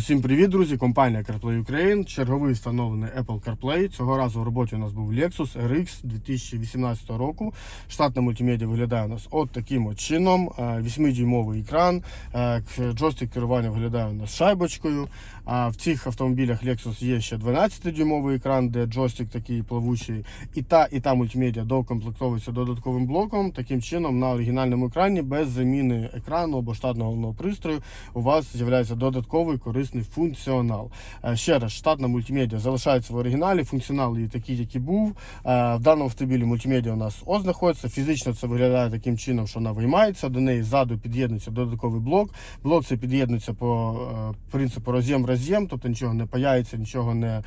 Всім привіт, друзі! Компанія CarPlay Ukraine. Черговий встановлений Apple CarPlay. Цього разу в роботі у нас був Lexus RX 2018 року. Штатна мультимедіа виглядає у нас от таким от чином. 8-дюймовий екран, е, джойстик керування виглядає у нас шайбочкою. А в цих автомобілях Lexus є ще 12-дюймовий екран, де джойстик такий плавучий. І та, і та мультимедіа доукомплектовується додатковим блоком. Таким чином, на оригінальному екрані без заміни екрану або штатного головного пристрою у вас з'являється додатковий корисний функціонал. Е, Ще раз, штатна мультимедіа залишається в оригіналі, функціонал її такий, який був. Е, В даному автомобілі мультимедіа у нас ось знаходиться. Фізично це виглядає таким чином, що вона виймається. До неї ззаду під'єднується додатковий блок. Блок це під'єднується по е, принципу роз'єм роз'єм, тобто нічого не паяється, нічого не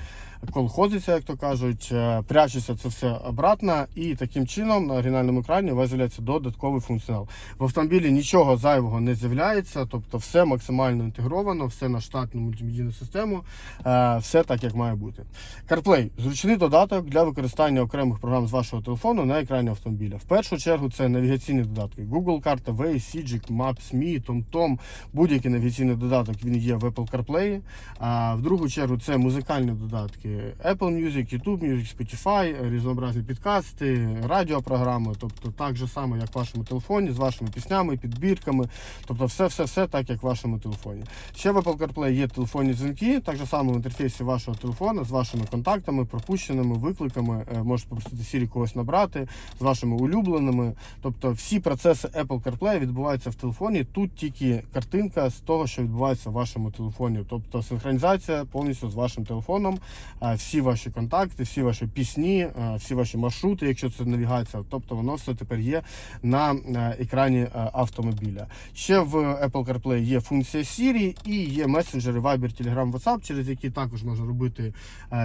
колхозиться, як то кажуть. Е, Прячеться це все обратно, і таким чином на оригінальному екрані у додатковий функціонал. В автомобілі нічого зайвого не з'являється, тобто все максимально інтегровано, все на штатну мультимедійну систему, е, все так, як має бути. CarPlay зручний додаток для використання окремих програм з вашого телефону на екрані автомобіля. В першу чергу це навігаційні додатки. Google карта, Waze, Sigic, Maps, Me, TomTom. Будь-який навігаційний додаток він є в Apple CarPlay. А в другу чергу це музикальні додатки Apple Music, YouTube Music, Spotify, різнообразні підкасти, радіопрограми, тобто так же само, як в вашому телефоні, з вашими піснями, підбірками, тобто все-все-все так, як в вашому телефоні. Ще в Apple CarPlay є телефонні дзвінки, так же само в інтерфейсі вашого телефона з вашими контактами, пропущеними викликами. Е, Можете попросити Siri когось набрати з вашими улюбленими. Тобто всі процеси Apple CarPlay відбуваються в телефоні. Тут тільки картинка з того, що відбувається в вашому телефоні. Тобто синхронізація повністю з вашим телефоном. Е, Всі ваші контакти, всі ваші пісні, е, всі ваші маршрути, якщо це навігація, тобто воно все тепер є на е, екрані автомобіля. Ще в Apple CarPlay є функція Siri і є месенджери Viber, Telegram, WhatsApp, через які також можна робити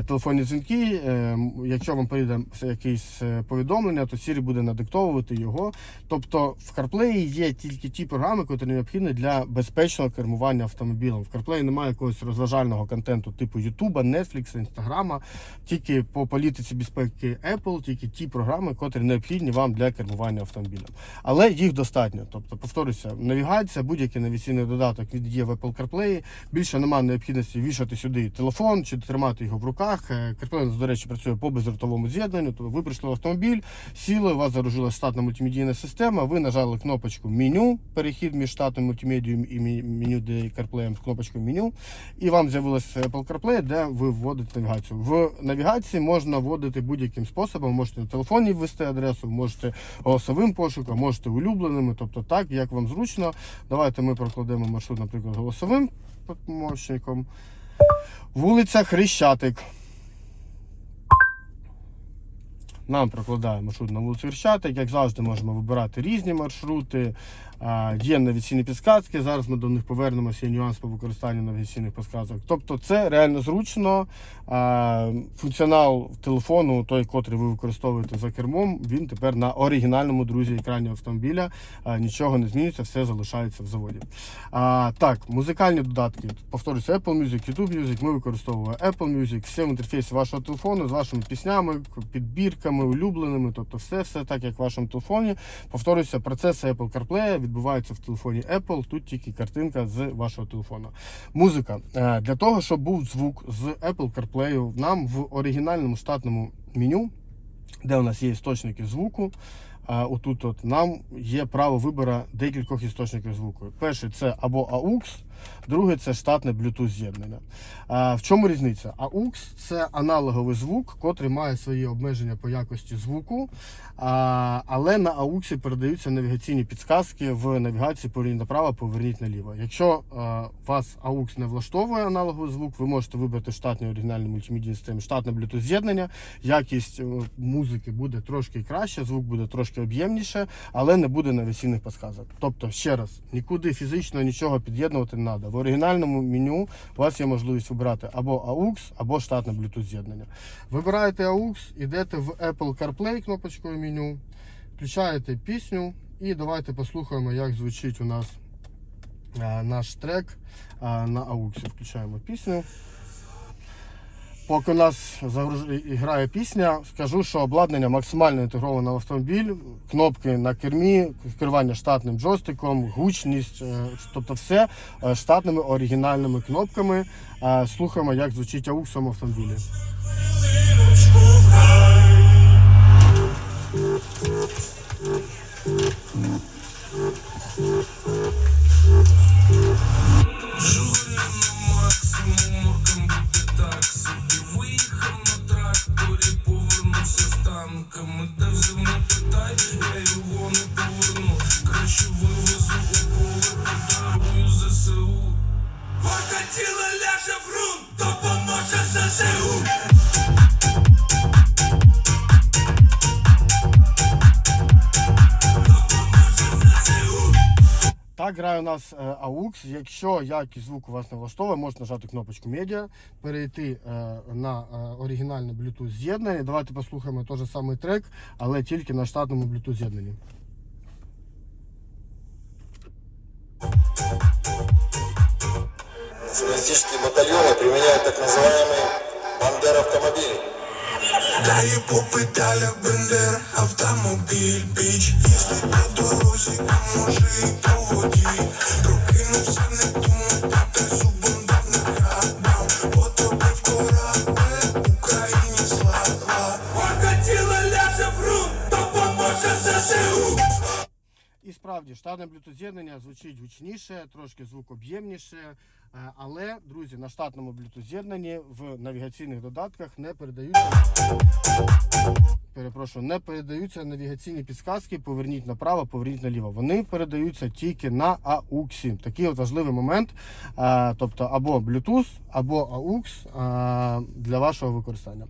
телефонні дзвінки. Якщо вам прийде якесь повідомлення, то Siri буде надиктовувати його. Тобто в CarPlay є тільки ті програми, які необхідні для безпечного кермування автомобілем. В CarPlay немає якогось розважального контенту типу YouTube, Netflix, Instagram. Тільки по політиці безпеки Apple, тільки ті програми, котрі необхідні вам для кермування автомобілем. Але їх достатньо. Тобто, повторюся, навігація, будь-який навігаційний додаток є в Apple CarPlay. Більше немає необхідності вішати сюди телефон чи тримати його в руках. Е, CarPlay, до речі, працює по безротовому з'єднанню. Тобто ви прийшли в автомобіль, сіли, у вас заружилася штатна мультимедійна система. Ви нажали кнопочку меню, перехід між штатною мультимедією і меню, де CarPlay, з кнопочкою меню. І вам з'явилося Apple CarPlay, де ви вводите навігацію. В навігації можна вводити будь-яким способом. Можете на телефоні ввести адресу, можете голосовим пошуком, можете улюбленими, тобто так, як вам зручно. Давайте ми прокладемо маршрут, наприклад, голосовим помощником. Вулиця Хрещатик. Нам прокладає маршрут на вулицю Хрещатик. Як завжди, можемо вибирати різні маршрути. Є навігаційні підсказки. Зараз ми до них повернемося. Є нюанс по використанню навігаційних підсказок. Тобто, це реально зручно. Функціонал телефону, той, котрий ви використовуєте за кермом, він тепер на оригінальному друзі екрані автомобіля. Нічого не змінюється, все залишається в заводі. Так, музикальні додатки. Повторюся, Apple Music, YouTube Music. Ми використовуємо Apple Music, все в інтерфейсі вашого телефону з вашими піснями, підбірками, улюбленими. Тобто, все, все так, як в вашому телефоні. Повторюся, процеси Apple CarPlay відбуваються в телефоні Apple. Тут тільки картинка з вашого телефону. Музика Е, для того, щоб був звук з Apple CarPlay, нам в оригінальному штатному меню, де у нас є істочники звуку. Отут от нам є право вибору декількох істочників звуку. Перший це або AUX, другий це штатне Bluetooth з'єднання. В чому різниця? AUX це аналоговий звук, котрий має свої обмеження по якості звуку, але на AUX передаються навігаційні підсказки в навігації поверніть направо, поверніть наліво. Якщо а, вас AUX не влаштовує аналоговий звук, ви можете вибрати штатний оригінальний мультимедійний систем, штатне Bluetooth з'єднання. Якість е, музики буде трошки краще, звук буде трошки об'ємніше, але не буде навігаційних підсказок. Тобто, ще раз, нікуди фізично нічого під'єднувати треба. В оригінальному меню у вас є можливість обрати або AUX, або штатне Bluetooth з'єднання. Вибираєте AUX, йдете в Apple CarPlay кнопочкою меню, включаєте пісню і давайте послухаємо, як звучить у нас наш трек на AUX. Включаємо пісню. Поки у нас грає пісня, скажу, що обладнання максимально інтегровано в автомобіль, кнопки на кермі, керування штатним джойстиком, гучність, е, тобто все е, штатними оригінальними кнопками. Е, Слухаємо, як звучить AUX в цьому автомобілі. максимум Так грає у нас е, AUX. Якщо якість звуку вас не влаштовує, можете нажати кнопочку медіа, перейти е, на е, оригінальне Bluetooth з'єднання. Давайте послухаємо той же самий трек, але тільки на штатному Bluetooth з'єднанні. Социалистические батальоны применяют так называемые бандер-автомобили. Дає по педалях бендер, автомобіль, біч. Їздить по дорозі, а може і І справді штатне Bluetooth звучить гучніше, трошки звук об'ємніше. е, Але, друзі, на штатному Bluetooth в навігаційних додатках не передаються. Перепрошую, не передаються навігаційні підсказки, поверніть направо, поверніть наліво. Вони передаються тільки на AUX. Такий от важливий момент. е, Тобто або Bluetooth, або AUX е, для вашого використання.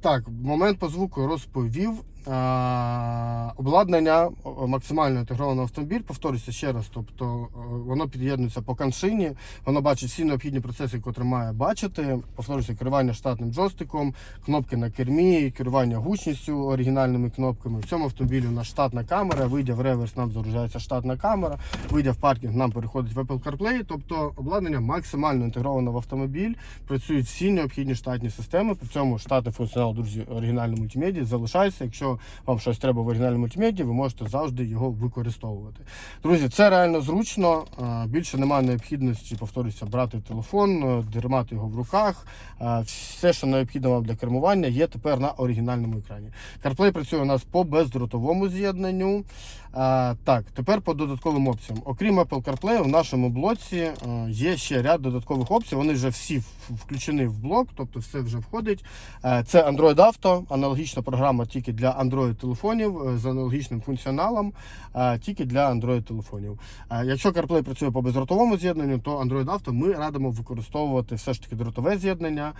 Так, момент по звуку розповів. Е, Обладнання максимально інтегровано автомобіль, повторюся ще раз. Тобто е, воно під'єднується по каншині, воно бачить всі необхідні процеси, які має бачити. Повторюся, керування штатним джойстиком, кнопки на кермі, керування гучністю оригінальними кнопками. В цьому автомобілі у нас штатна камера. Вийде в реверс, нам загружається штатна камера. Вийде в паркінг, нам переходить в Apple CarPlay. Тобто обладнання максимально інтегровано в автомобіль. Працюють всі необхідні штатні системи. При цьому штатний функціонал, друзі, оригінальної мультимедії залишається. Якщо вам щось треба в оригінальній мультимедії, ви можете завжди його використовувати. Друзі, це реально зручно. Більше немає необхідності, повторюся, брати телефон, тримати його в руках. Все, що необхідно вам для кермування, є тепер на оригінальному екрані. CarPlay працює у нас по бездротовому з'єднанню. Так, тепер по додатковим опціям. Окрім Apple CarPlay, в нашому блоці е, є ще ряд додаткових опцій. Вони вже всі включені в блок, тобто все вже входить. Е, Це Android Auto, аналогічна програма тільки для Android телефонів е, з аналогічним функціоналом, е, тільки для Android телефонів. Е, Якщо CarPlay працює по бездротовому з'єднанню, то Android Auto ми радимо використовувати все ж таки дротове з'єднання.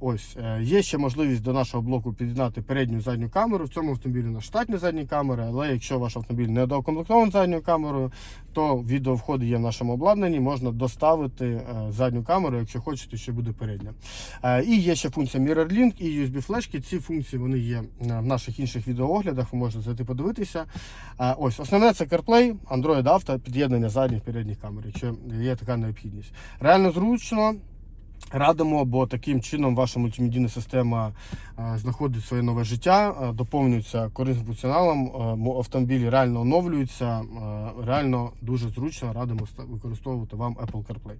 Ось є ще можливість до нашого блоку під'єднати передню задню камеру. В цьому автомобілі на штатні задні камери, але якщо ваш автомобіль не доукомплектований задньою камерою, то відеовходи є в нашому обладнанні. Можна доставити е, задню камеру, якщо хочете, що буде передня. Е, І є ще функція Mirror Link і USB флешки. Ці функції вони є е, в наших інших відеооглядах. Ви можете зайти подивитися. Ось основне це CarPlay, Android Auto, під'єднання задніх передніх камер, якщо є така необхідність. Реально зручно. Радимо, бо таким чином ваша мультимедійна система е, знаходить своє нове життя, е, доповнюється корисним функціоналом, е, автомобілі реально оновлюються, реально дуже зручно радимо використовувати вам Apple CarPlay.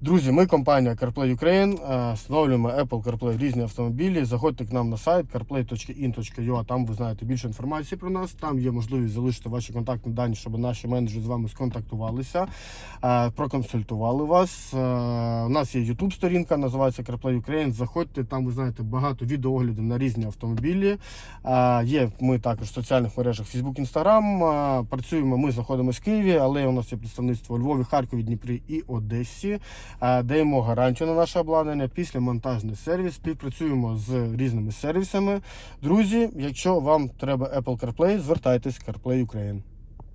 Друзі, ми компанія CarPlay Ukraine, встановлюємо Apple CarPlay в різні автомобілі. Заходьте к нам на сайт carplay.in.ua, там ви знаєте більше інформації про нас. Там є можливість залишити ваші контактні дані, щоб наші менеджери з вами сконтактувалися, проконсультували вас. У нас є YouTube сторінка, називається CarPlay Ukraine. Заходьте, там ви знаєте багато відеооглядів на різні автомобілі. Є ми також в соціальних мережах Facebook, Instagram. Працюємо, ми знаходимося в Києві, але у нас є представництво у Львові, Харкові, Дніпрі і Одесі. Даємо гарантію на наше обладнання. Після монтажний сервіс. Співпрацюємо з різними сервісами. Друзі, якщо вам треба Apple CarPlay, звертайтесь CarPlay Ukraine.